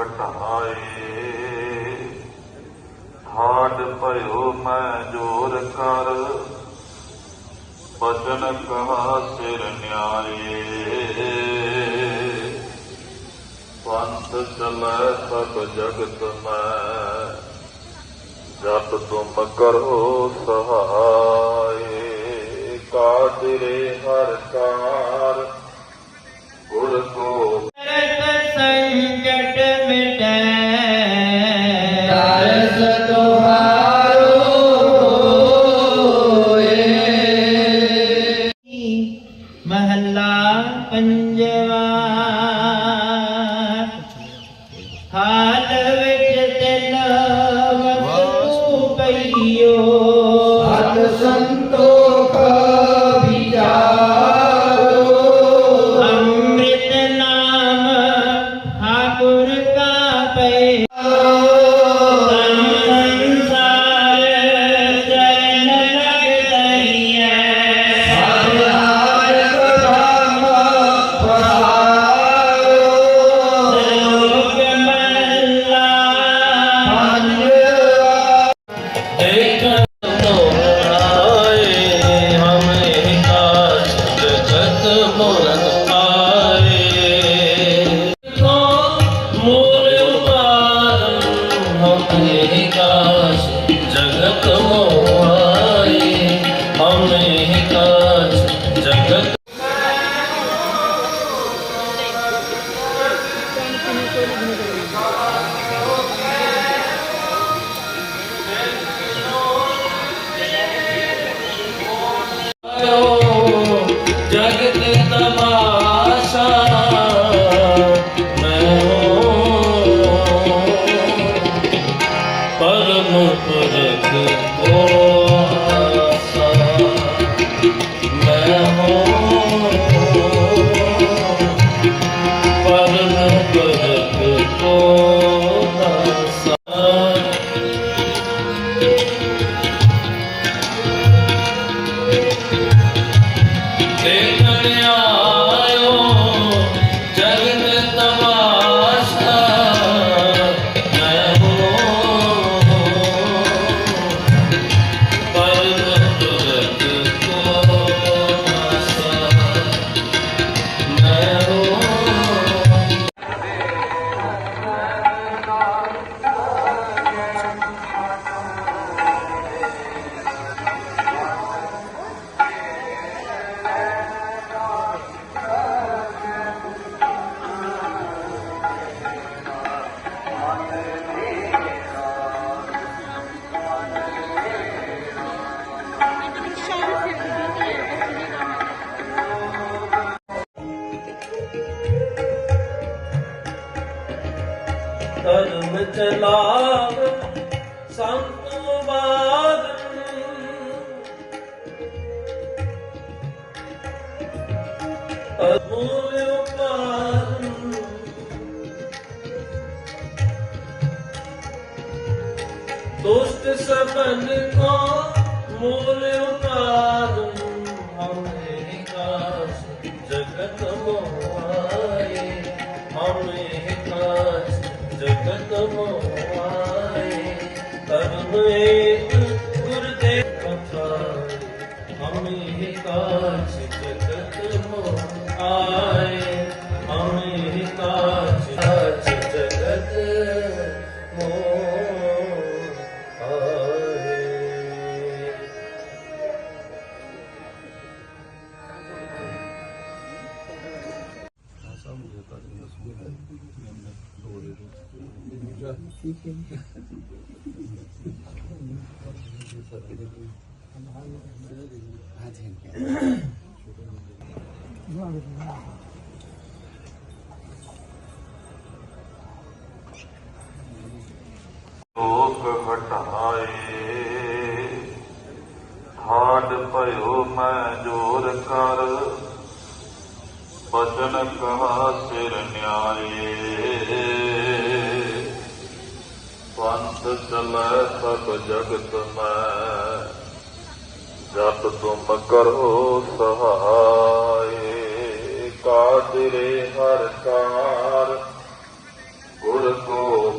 ਹਟਾਏ ਹਾਡ ਭਇਓ ਮੈਂ ਜੋਰ ਕਰ, ਬਚਨ ਕਹਾ ਸਿਰ ਨਿਆਏ ਪੰਥ ਚਲੈ ਸਭ ਜਗਤ ਮੈਂ ਜਪ ਤੁਮ ਕਰੋ ਸਹਾਏ। ਕਾਦਰੇ ਹਰ ਕਾਰ ਮਹੱਲਾ ਪੰਜਵਾ। ਪੁਰਖ ਚਲਾਵ ਸੰਤੋ ਬਾਦ ਅਮੂਲ ਉਪਾਦਨ ਦੁਸ਼ਟ ਸਬਨ ਕੋ ਮੂਲ ਕਰਮ ਏਕ ਗੁਰ ਦੇ ਪਥਾਏ ਹਮੇ ਕਾਸ ਜਗਤ ਮੋਹਾਏ ਹਮੇ ਲੋਕ ਹਟਾਏ ਹਾਡ ਭਇਓ ਮੈਂ ਜੋਰ ਕਰ ਬਚਨ ਕਹਾ ਸਿਰ ਨਿਆਏ ਹੱਥ ਸਭ ਜਗਤ ਮੈਂ। ਜਪ ਤੁਮ ਕਰੋ ਸਹਾਏ। ਕਾਦਰੇ ਹਰ ਕਾਰ। ਗੁਰ ਕੋ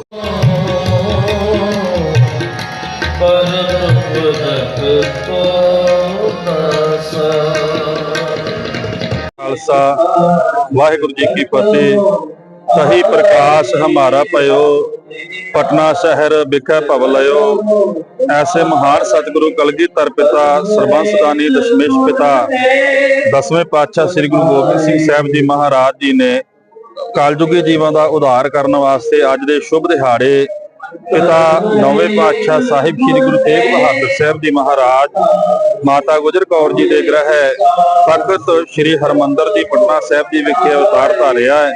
ਖਾਲਸਾ, ਵਾਹਿਗੁਰੂ ਜੀ ਕੀ ਫਤਿਹ। ਸਹੀ ਪ੍ਰਕਾਸ਼ ਹਮਾਰਾ ਪਇਓ। ਪਟਨਾ ਸ਼ਹਿਰ ਵਿਖੇ ਭਵ ਲਿਓ ਐਸੇ ਮਹਾਨ ਸਤਿਗੁਰੂ ਕਲਗੀਧਰ ਪਿਤਾ ਸਰਬੰਸ ਦਾਨੀ ਦਸ਼ਮੇਸ਼ ਪਿਤਾ। ਦਸਵੇਂ ਪਾਤਸ਼ਾਹ ਸ੍ਰੀ ਗੁਰੂ ਗੋਬਿੰਦ ਸਿੰਘ ਸਾਹਿਬ ਜੀ ਮਹਾਰਾਜ ਜੀ ਨੇ ਕਲਯੁਗੀ ਜੀਵਾਂ ਦਾ ਉਧਾਰ ਕਰਨ ਵਾਸਤੇ ਅੱਜ ਦੇ ਸ਼ੁਭ ਦਿਹਾੜੇ ਪਿਤਾ ਨੌਵੇਂ ਪਾਤਸ਼ਾਹ ਸਾਹਿਬ ਸ੍ਰੀ ਗੁਰੂ ਤੇਗ ਬਹਾਦਰ ਸਾਹਿਬ ਜੀ ਮਹਾਰਾਜ, ਮਾਤਾ ਗੁਜਰ ਕੌਰ ਜੀ ਦੇ ਗ੍ਰਹਿ ਤਖਤ ਸ੍ਰੀ ਹਰਮੰਦਰ ਜੀ ਪਟਨਾ ਸਾਹਿਬ ਜੀ ਵਿਖੇ ਅਵਤਾਰ ਧਾਰਿਆ ਹੈ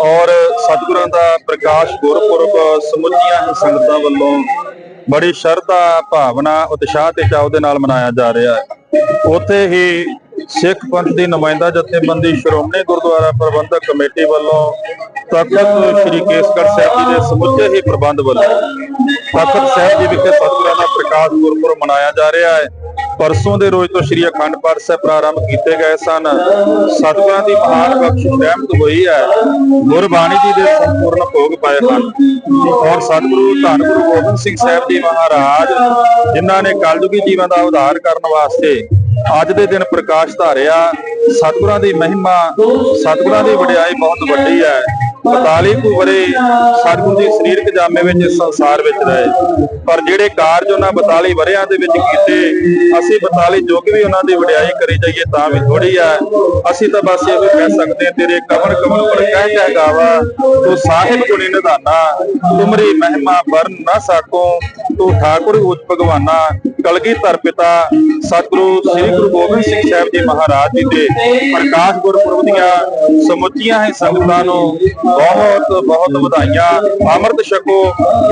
ਔਰ ਸਤਿਗੁਰਾਂ ਦਾ ਪ੍ਰਕਾਸ਼ ਗੁਰਪੁਰਬ, ਸਮੁੱਚੀਆਂ ਹੀ ਸੰਗਤਾਂ ਵੱਲੋਂ ਬੜੀ ਸ਼ਰਧਾ, ਭਾਵਨਾ, ਉਤਸ਼ਾਹ ਤੇ ਚਾਅ ਦੇ ਨਾਲ ਮਨਾਇਆ ਜਾ ਰਿਹਾ ਹੈ। ਉੱਥੇ ਹੀ ਸਿੱਖ ਪੰਥ ਦੀ ਨੁਮਾਇੰਦਾ ਜਥੇਬੰਦੀ ਸ਼੍ਰੋਮਣੀ ਗੁਰਦੁਆਰਾ ਪ੍ਰਬੰਧਕ ਕਮੇਟੀ ਵੱਲੋਂ ਤਖਤ ਸ੍ਰੀ ਕੇਸਗੜ੍ਹ ਸਾਹਿਬ ਜੀ ਦੇ ਸਮੁੱਚੇ ਹੀ ਪ੍ਰਬੰਧ ਵੱਲੋਂ ਤਖਤ ਸਾਹਿਬ ਜੀ ਵਿਖੇ ਸਤਿਗੁਰਾਂ ਦਾ ਪ੍ਰਕਾਸ਼ ਗੁਰਪੁਰਬ ਮਨਾਇਆ ਜਾ ਰਿਹਾ ਹੈ। ਪਰਸੋਂ ਦੇ ਰੋਜ਼ ਤੋਂ ਸ੍ਰੀ ਅਖੰਡ ਪਾਠ ਸਾਹਿਬ ਪ੍ਰਾਰੰਭ ਕੀਤੇ ਗਏ ਸਨ। ਸਤਿਗੁਰਾਂ ਦੀ ਮਹਾਨ ਬਖਸ਼ਿਸ਼ ਰਹਿਮਤ ਹੋਈ ਹੈ। ਗੁਰਬਾਣੀ ਜੀ ਦੇ ਸੰਪੂਰਨ ਭੋਗ ਪਾਏ ਹਨ। ਔਰ ਸਤਿਗੁਰੂ ਧੰਨ ਗੁਰੂ ਗੋਬਿੰਦ ਸਿੰਘ ਸਾਹਿਬ ਜੀ ਮਹਾਰਾਜ, ਜਿਨ੍ਹਾਂ ਨੇ ਕਲਯੁਗੀ ਜੀਵਨ ਦਾ ਉਧਾਰ ਕਰਨ ਵਾਸਤੇ ਅੱਜ ਦੇ ਦਿਨ ਪ੍ਰਕਾਸ਼ ਧਾਰਿਆ। ਸਤਿਗੁਰਾਂ ਦੀ ਮਹਿਮਾ, ਸਤਿਗੁਰਾਂ ਦੀ ਵਡਿਆਈ ਬਹੁਤ ਵੱਡੀ ਹੈ। 42 ਕੁ ਵਰੇ ਸਤਿਗੁਰੂ ਦੀ ਸਰੀਰਕ ਜਾਮੇ ਵਿੱਚ ਇਸ ਸੰਸਾਰ ਵਿੱਚ ਰਹੇ। ਪਰ ਜਿਹੜੇ ਕਾਰਜ ਉਹਨਾਂ 42 ਵਰਿਆਂ ਦੇ ਵਿੱਚ ਕੀਤੇ, ਅਸੀਂ 42 ਯੁੱਗ ਵੀ ਉਹਨਾਂ ਦੀ ਵਡਿਆਈ ਕਰੀ ਜਾਈਏ ਤਾਂ ਵੀ ਥੋੜੀ ਆ। ਅਸੀਂ ਤਾਂ ਬਸ ਇਹ ਕਹਿ ਸਕਦੇ ਹਾਂ, ਤੇਰੇ ਕਮਲ ਕਮਲ ਪਰ ਕਹਿ ਕਹਿ ਗਾਵਾ, ਤੂੰ ਸਾਹਿਬ ਗੁਣੀ ਨਿਧਾਨਾ। ਤੁਮਰੀ ਮਹਿਮਾ ਵਰਨ ਨਾ ਸਾਕੋ, ਤੂੰ ਠਾਕੁਰ ਉਚ ਭਗਵਾਨਾ ਕਲਗੀਧਰ ਪਿਤਾ ਸਤਿਗੁਰੂ, ਸ੍ਰੀ ਗੁਰੂ ਗੋਬਿੰਦ ਸਿੰਘ ਸਾਹਿਬ ਜੀ ਮਹਾਰਾਜ ਜੀ ਦੇ ਪ੍ਰਕਾਸ਼ ਗੁਰਪੁਰਬ ਦੀਆਂ ਸਮੁੱਚੀਆਂ ਹੀ ਸੰਗਤਾਂ ਨੂੰ ਬਹੁਤ ਬਹੁਤ ਵਧਾਈਆਂ। ਅੰਮ੍ਰਿਤ ਛਕੋ,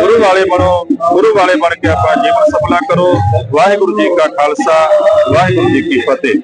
ਗੁਰੂ ਵਾਲੇ ਬਣੋ, ਗੁਰੂ ਵਾਲੇ ਬਣ ਕੇ ਆਪਣਾ ਜੀਵਨ ਸਫਲਾ ਕਰੋ। ਵਾਹਿਗੁਰੂ ਜੀ ਕਾ ਖਾਲਸਾ, ਵਾਹਿਗੁਰੂ ਜੀ ਕੀ ਫਤਿਹ।